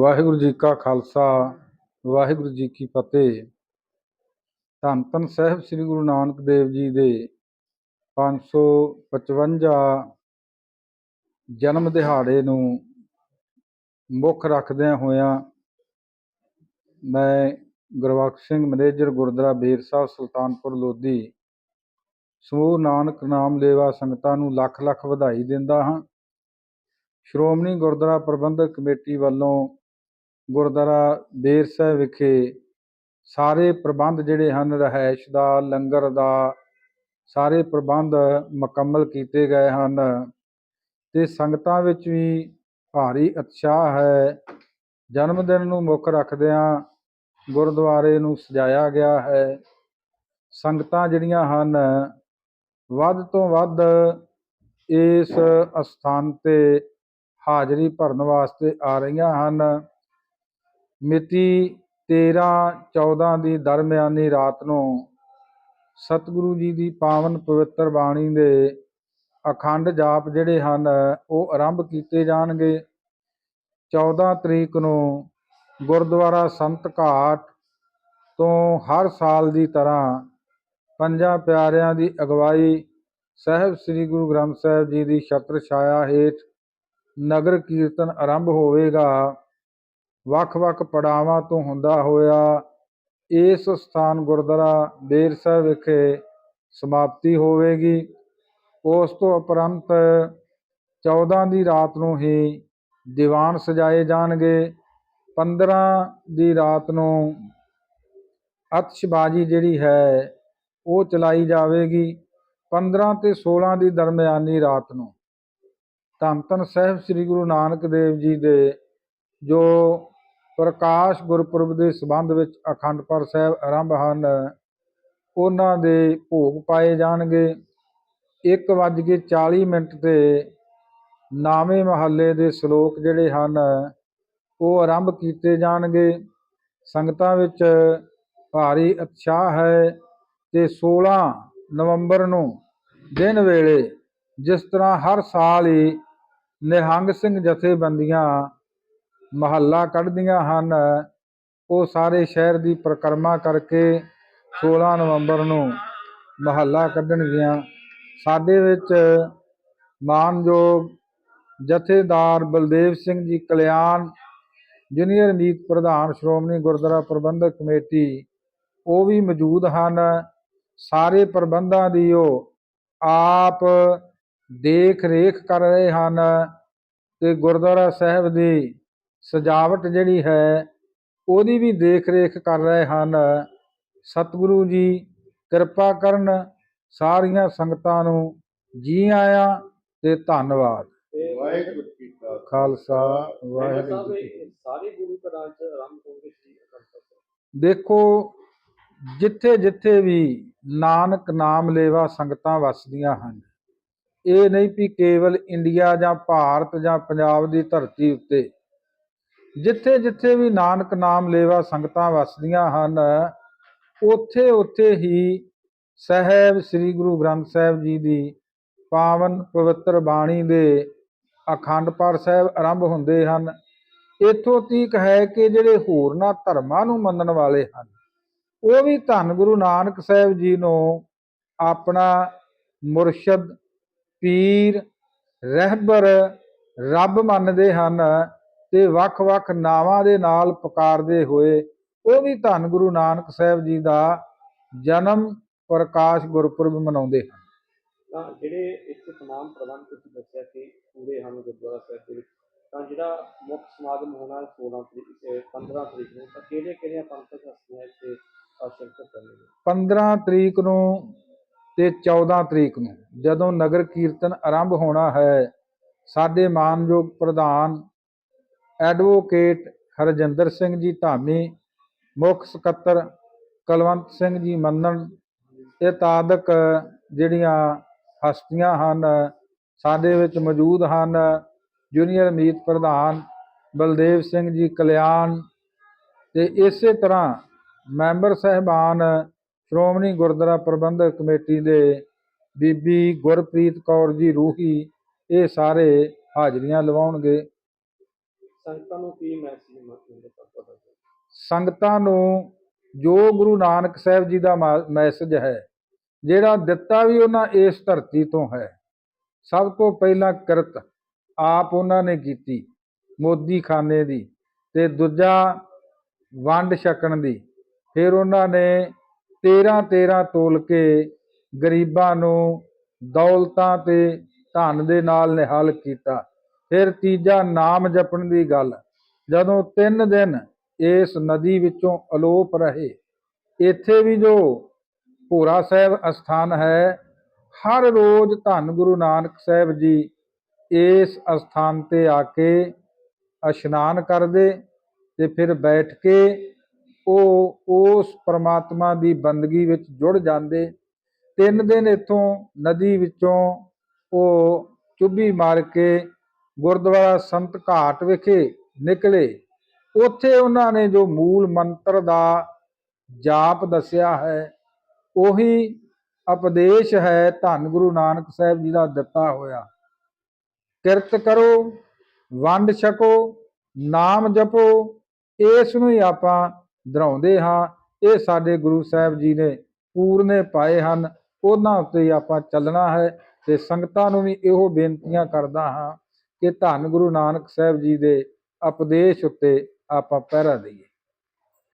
ਵਾਹਿਗੁਰੂ ਜੀ ਕਾ ਖਾਲਸਾ, ਵਾਹਿਗੁਰੂ ਜੀ ਕੀ ਫਤਿਹ। ਧੰਨ ਧੰਨ ਸਾਹਿਬ ਸ੍ਰੀ ਗੁਰੂ ਨਾਨਕ ਦੇਵ ਜੀ ਦੇ 555 ਜਨਮ ਦਿਹਾੜੇ ਨੂੰ ਮੁੱਖ ਰੱਖਦਿਆਂ ਹੋਇਆਂ ਮੈਂ ਗੁਰਬਖਸ਼ ਸਿੰਘ, ਮੈਨੇਜਰ ਗੁਰਦੁਆਰਾ ਬੇਰ ਸਾਹਿਬ, ਸੁਲਤਾਨਪੁਰ ਲੋਧੀ ਸਮੂਹ ਨਾਨਕ ਨਾਮ ਲੇਵਾ ਸੰਗਤਾਂ ਨੂੰ ਲੱਖ ਲੱਖ ਵਧਾਈ ਦਿੰਦਾ ਹਾਂ। ਸ਼੍ਰੋਮਣੀ ਗੁਰਦੁਆਰਾ ਪ੍ਰਬੰਧਕ ਕਮੇਟੀ ਵੱਲੋਂ ਗੁਰਦੁਆਰਾ ਬੇਰ ਸਾਹਿਬ ਵਿਖੇ ਸਾਰੇ ਪ੍ਰਬੰਧ ਜਿਹੜੇ ਹਨ, ਰਿਹਾਇਸ਼ ਦਾ, ਲੰਗਰ ਦਾ, ਸਾਰੇ ਪ੍ਰਬੰਧ ਮੁਕੰਮਲ ਕੀਤੇ ਗਏ ਹਨ ਤੇ ਸੰਗਤਾਂ ਵਿੱਚ ਵੀ ਭਾਰੀ ਉਤਸ਼ਾਹ ਹੈ। ਜਨਮ ਦਿਨ ਨੂੰ ਮੁੱਖ ਰੱਖਦਿਆਂ ਗੁਰਦੁਆਰੇ ਨੂੰ ਸਜਾਇਆ ਗਿਆ ਹੈ। ਸੰਗਤਾਂ ਜਿਹੜੀਆਂ ਹਨ, ਵੱਧ ਤੋਂ ਵੱਧ ਇਸ ਅਸਥਾਨ ਤੇ ਹਾਜ਼ਰੀ ਭਰਨ ਵਾਸਤੇ ਆ ਰਹੀਆਂ ਹਨ। ਮਿਤੀ 13 14 ਦੀ ਦਰਮਿਆਨੀ ਰਾਤ ਨੂੰ ਸਤਿਗੁਰੂ ਜੀ ਦੀ ਪਾਵਨ ਪਵਿੱਤਰ ਬਾਣੀ ਦੇ ਅਖੰਡ ਜਾਪ ਜਿਹੜੇ ਹਨ, ਉਹ ਆਰੰਭ ਕੀਤੇ ਜਾਣਗੇ। 14 ਤਰੀਕ ਨੂੰ ਗੁਰਦੁਆਰਾ ਸੰਤ ਘਾਟ ਤੋਂ ਹਰ ਸਾਲ ਦੀ ਤਰ੍ਹਾਂ ਪੰਜਾਂ ਪਿਆਰਿਆਂ ਦੀ ਅਗਵਾਈ ਸਾਹਿਬ ਸ੍ਰੀ ਗੁਰੂ ਗ੍ਰੰਥ ਸਾਹਿਬ ਜੀ ਦੀ ਛਤਰ ਛਾਇਆ ਹੇਠ ਨਗਰ ਕੀਰਤਨ ਆਰੰਭ ਹੋਵੇਗਾ। ਵੱਖ-ਵੱਖ ਪੜਾਵਾਂ ਤੋਂ ਹੁੰਦਾ ਹੋਇਆ ਇਸ ਸਥਾਨ ਗੁਰਦੁਆਰਾ ਬੇਰ ਸਾਹਿਬ ਵਿਖੇ ਸਮਾਪਤੀ ਹੋਵੇਗੀ। ਉਸ ਤੋਂ ਉਪਰੰਤ 14 ਦੀ ਰਾਤ ਨੂੰ ਹੀ ਦੀਵਾਨ ਸਜਾਏ ਜਾਣਗੇ। 15 ਦੀ ਰਾਤ ਨੂੰ ਅਤਸ਼ਬਾਜ਼ੀ ਜਿਹੜੀ ਹੈ ਉਹ ਚਲਾਈ ਜਾਵੇਗੀ। 15 ਤੇ 16 ਦੀ ਦਰਮਿਆਨੀ ਰਾਤ ਨੂੰ ਧੰਨ ਧੰਨ ਸਾਹਿਬ ਸ੍ਰੀ ਗੁਰੂ ਨਾਨਕ ਦੇਵ ਜੀ ਦੇ ਜੋ ਪ੍ਰਕਾਸ਼ ਗੁਰਪੁਰਬ ਦੇ ਸੰਬੰਧ ਵਿੱਚ ਅਖੰਡ ਪਾਠ ਸਾਹਿਬ ਆਰੰਭ ਹਨ। ਉਹਨਾਂ ਦੇ ਭੋਗ ਪਾਏ ਜਾਣਗੇ। 1:40 ਮਿੰਟ ਤੇ ਨਾਵੇਂ ਮਹੱਲੇ ਦੇ ਸ਼ਲੋਕ ਜਿਹੜੇ ਹਨ, ਉਹ ਆਰੰਭ ਕੀਤੇ ਜਾਣਗੇ। ਸੰਗਤਾਂ ਵਿੱਚ ਭਾਰੀ ਉਤਸ਼ਾਹ ਹੈ ਤੇ 16 ਨਵੰਬਰ ਨੂੰ ਦਿਨ ਵੇਲੇ ਜਿਸ ਤਰ੍ਹਾਂ ਹਰ ਸਾਲ ਹੀ ਨਿਹੰਗ ਸਿੰਘ ਜਥੇਬੰਦੀਆਂ ਮਹੱਲਾ ਕੱਢਦੀਆਂ ਹਨ। ਉਹ ਸਾਰੇ ਸ਼ਹਿਰ ਦੀ ਪਰਿਕਰਮਾ ਕਰਕੇ 16 ਨਵੰਬਰ ਨੂੰ ਮਹੱਲਾ ਕੱਢਣਗੀਆਂ। ਸਾਡੇ ਵਿੱਚ ਮਾਨਯੋਗ ਜਥੇਦਾਰ ਬਲਦੇਵ ਸਿੰਘ ਜੀ ਕਲਿਆਣ, ਜੂਨੀਅਰ ਮੀਤ ਪ੍ਰਧਾਨ ਸ਼੍ਰੋਮਣੀ ਗੁਰਦੁਆਰਾ ਪ੍ਰਬੰਧਕ ਕਮੇਟੀ, ਉਹ ਵੀ ਮੌਜੂਦ ਹਨ। ਸਾਰੇ ਪ੍ਰਬੰਧਾਂ ਦੀ ਉਹ ਆਪ ਦੇਖ ਰੇਖ ਕਰ ਰਹੇ ਹਨ ਤੇ ਗੁਰਦੁਆਰਾ ਸਾਹਿਬ ਦੀ ਸਜਾਵਟ ਜਿਹੜੀ ਹੈ ਉਹਦੀ ਵੀ ਦੇਖ ਰੇਖ ਕਰ ਰਹੇ ਹਨ। ਸਤਿਗੁਰੂ ਜੀ ਕਿਰਪਾ ਕਰਨ ਸਾਰੀਆਂ ਸੰਗਤਾਂ ਨੂੰ ਜੀ ਆਇਆਂ ਤੇ ਧੰਨਵਾਦ। ਵਾਹਿਗੁਰੂ ਜੀ ਕਾ ਖਾਲਸਾ ਵਾਹਿਗੁਰੂ ਜੀ। ਸਾਰੇ ਗੁਰੂ ਘਰਾਂ ਚ ਆਰੰਭ ਅਖੰਡ ਪਾਠ ਦੇਖੋ ਜਿੱਥੇ ਜਿੱਥੇ ਵੀ ਨਾਨਕ ਨਾਮ ਲੇਵਾ ਸੰਗਤਾਂ ਵਸਦੀਆਂ ਹਨ ਇਹ ਨਹੀਂ ਵੀ ਕੇਵਲ ਇੰਡੀਆ ਜਾਂ ਭਾਰਤ ਜਾਂ ਪੰਜਾਬ ਦੀ ਧਰਤੀ ਉੱਤੇ ਜਿੱਥੇ ਜਿੱਥੇ ਵੀ ਨਾਨਕ ਨਾਮ ਲੇਵਾ ਸੰਗਤਾਂ ਵਸਦੀਆਂ ਹਨ, ਉੱਥੇ ਉੱਥੇ ਹੀ ਸਹਿਬ ਸ੍ਰੀ ਗੁਰੂ ਗ੍ਰੰਥ ਸਾਹਿਬ ਜੀ ਦੀ ਪਾਵਨ ਪਵਿੱਤਰ ਬਾਣੀ ਦੇ ਅਖੰਡ ਪਾਠ ਸਾਹਿਬ ਆਰੰਭ ਹੁੰਦੇ ਹਨ। ਇਥੋਂ ਤੀਕ ਹੈ ਕਿ ਜਿਹੜੇ ਹੋਰਨਾਂ ਧਰਮਾਂ ਨੂੰ ਮੰਨਣ ਵਾਲੇ ਹਨ, ਉਹ ਵੀ ਧੰਨ ਗੁਰੂ ਨਾਨਕ ਸਾਹਿਬ ਜੀ ਨੂੰ ਆਪਣਾ ਮੁਰਸ਼ਦ, ਪੀਰ, ਰਹਿਬਰ, ਰੱਬ ਮੰਨਦੇ ਹਨ। ਤੇ ਵੱਖ-ਵੱਖ ਨਾਵਾਂ ਦੇ ਨਾਲ ਪੁਕਾਰਦੇ ਹੋਏ ਉਹ ਵੀ ਧੰਨ ਗੁਰੂ ਨਾਨਕ ਸਾਹਿਬ ਜੀ ਦਾ ਜਨਮ ਪ੍ਰਕਾਸ਼ ਗੁਰਪੁਰਬ ਮਨਾਉਂਦੇ ਹਨ। ਤਾਂ ਜਿਹੜੇ ਇੱਥੇ ਤਮਾਮ ਪ੍ਰਬੰਧ ਤੁਸੀਂ ਦੱਸਿਆ ਕਿ ਪੂਰੇ ਹਨ ਗੁਰਦੁਆਰਾ ਸਾਹਿਬ ਦੇ ਵਿੱਚ ਤਾਂ ਜਿਹੜਾ ਮੁੱਖ ਸਮਾਗਮ ਹੋਣਾ ਹੈ 16 ਤਰੀਕ ਅਹ 15 ਤਰੀਕ ਨੂੰ ਤਾਂ ਕਿਹੜੇ ਕਿਹੜੀਆਂ ਪੰਥਕ ਹਸਤੀਆਂ ਇੱਥੇ ਸ਼ਿਰਕਤ ਕਰਨਗੇ 15 ਤਰੀਕ ਨੂੰ ਤੇ 14 ਤਰੀਕ ਨੂੰ ਜਦੋਂ ਨਗਰ ਕੀਰਤਨ ਆਰੰਭ ਹੋਣਾ ਹੈ ਸਾਡੇ ਮਾਨਯੋਗ ਪ੍ਰਧਾਨ ਐਡਵੋਕੇਟ ਹਰਜਿੰਦਰ ਸਿੰਘ ਜੀ ਧਾਮੀ, ਮੁੱਖ ਸਕੱਤਰ ਕੁਲਵੰਤ ਸਿੰਘ ਜੀ ਮੰਨਣ, ਇਹ ਤਾਦਕ ਜਿਹੜੀਆਂ ਹਸਤੀਆਂ ਹਨ, ਸਾਡੇ ਵਿੱਚ ਮੌਜੂਦ ਹਨ, ਜੂਨੀਅਰ ਮੀਤ ਪ੍ਰਧਾਨ ਬਲਦੇਵ ਸਿੰਘ ਜੀ ਕਲਿਆਣ ਤੇ ਇਸੇ ਤਰ੍ਹਾਂ ਮੈਂਬਰ ਸਹਿਬਾਨ ਸ਼੍ਰੋਮਣੀ ਗੁਰਦੁਆਰਾ ਪ੍ਰਬੰਧਕ ਕਮੇਟੀ ਦੇ ਬੀਬੀ ਗੁਰਪ੍ਰੀਤ ਕੌਰ ਜੀ ਰੂਹੀ ਇਹ ਸਾਰੇ ਹਾਜ਼ਰੀਆਂ ਲਵਾਉਣਗੇ। ਸੰਗਤਾਂ ਨੂੰ ਕੀ ਮੈਸੇਜ ਮਿਲਦਾ ਤੁਹਾਡਾ ਸੰਗਤਾਂ ਨੂੰ ਜੋ ਗੁਰੂ ਨਾਨਕ ਸਾਹਿਬ ਜੀ ਦਾ ਮੈਸੇਜ ਹੈ, ਜਿਹੜਾ ਦਿੱਤਾ ਵੀ ਉਹਨਾਂ ਇਸ ਧਰਤੀ ਤੋਂ ਹੈ, ਸਭ ਤੋਂ ਪਹਿਲਾਂ ਕਿਰਤ ਆਪ ਉਹਨਾਂ ਨੇ ਕੀਤੀ ਮੋਦੀ ਖਾਨੇ ਦੀ ਤੇ ਦੂਜਾ ਵੰਡ ਛਕਣ ਦੀ। ਫਿਰ ਉਹਨਾਂ ਨੇ 13 13 ਤੋਲ ਕੇ ਗਰੀਬਾਂ ਨੂੰ ਦੌਲਤਾਂ ਤੇ ਧਨ ਦੇ ਨਾਲ ਨਿਹਾਲ ਕੀਤਾ। ਫਿਰ ਤੀਜਾ ਨਾਮ ਜਪਣ ਦੀ ਗੱਲ। ਜਦੋਂ ਤਿੰਨ ਦਿਨ ਇਸ ਨਦੀ ਵਿੱਚੋਂ ਅਲੋਪ ਰਹੇ, ਇੱਥੇ ਵੀ ਜੋ ਭੋਰਾ ਸਾਹਿਬ ਅਸਥਾਨ ਹੈ, ਹਰ ਰੋਜ਼ ਧੰਨ ਗੁਰੂ ਨਾਨਕ ਸਾਹਿਬ ਜੀ ਇਸ ਅਸਥਾਨ ਤੇ ਆ ਕੇ ਇਸ਼ਨਾਨ ਕਰਦੇ ਤੇ ਫਿਰ ਬੈਠ ਕੇ ਉਹ ਉਸ ਪ੍ਰਮਾਤਮਾ ਦੀ ਬੰਦਗੀ ਵਿੱਚ ਜੁੜ ਜਾਂਦੇ। ਤਿੰਨ ਦਿਨ ਇੱਥੋਂ ਨਦੀ ਵਿੱਚੋਂ ਉਹ ਚੁੱਭੀ ਮਾਰ ਕੇ ਗੁਰਦੁਆਰਾ ਸੰਤ ਘਾਟ ਵਿਖੇ ਨਿਕਲੇ। ਉੱਥੇ ਉਹਨਾਂ ਨੇ ਜੋ ਮੂਲ ਮੰਤਰ ਦਾ ਜਾਪ ਦੱਸਿਆ ਹੈ, ਉਹੀ ਉਪਦੇਸ਼ ਹੈ ਧੰਨ ਗੁਰੂ ਨਾਨਕ ਸਾਹਿਬ ਜੀ ਦਾ ਦਿੱਤਾ ਹੋਇਆ। ਕਿਰਤ ਕਰੋ, ਵੰਡ ਛਕੋ, ਨਾਮ ਜਪੋ, ਇਸ ਨੂੰ ਹੀ ਆਪਾਂ ਦਰਾਉਂਦੇ ਹਾਂ। ਇਹ ਸਾਡੇ ਗੁਰੂ ਸਾਹਿਬ ਜੀ ਨੇ ਪੂਰਨੇ ਪਾਏ ਹਨ, ਉਹਨਾਂ ਉੱਤੇ ਆਪਾਂ ਚੱਲਣਾ ਹੈ ਤੇ ਸੰਗਤਾਂ ਨੂੰ ਵੀ ਇਹੋ ਬੇਨਤੀਆਂ ਕਰਦਾ ਹਾਂ ਕਿ ਧੰਨ ਗੁਰੂ ਨਾਨਕ ਸਾਹਿਬ ਜੀ ਦੇ ਉਪਦੇਸ਼ ਉੱਤੇ ਆਪਾਂ ਪਹਿਰਾ ਦਈਏ।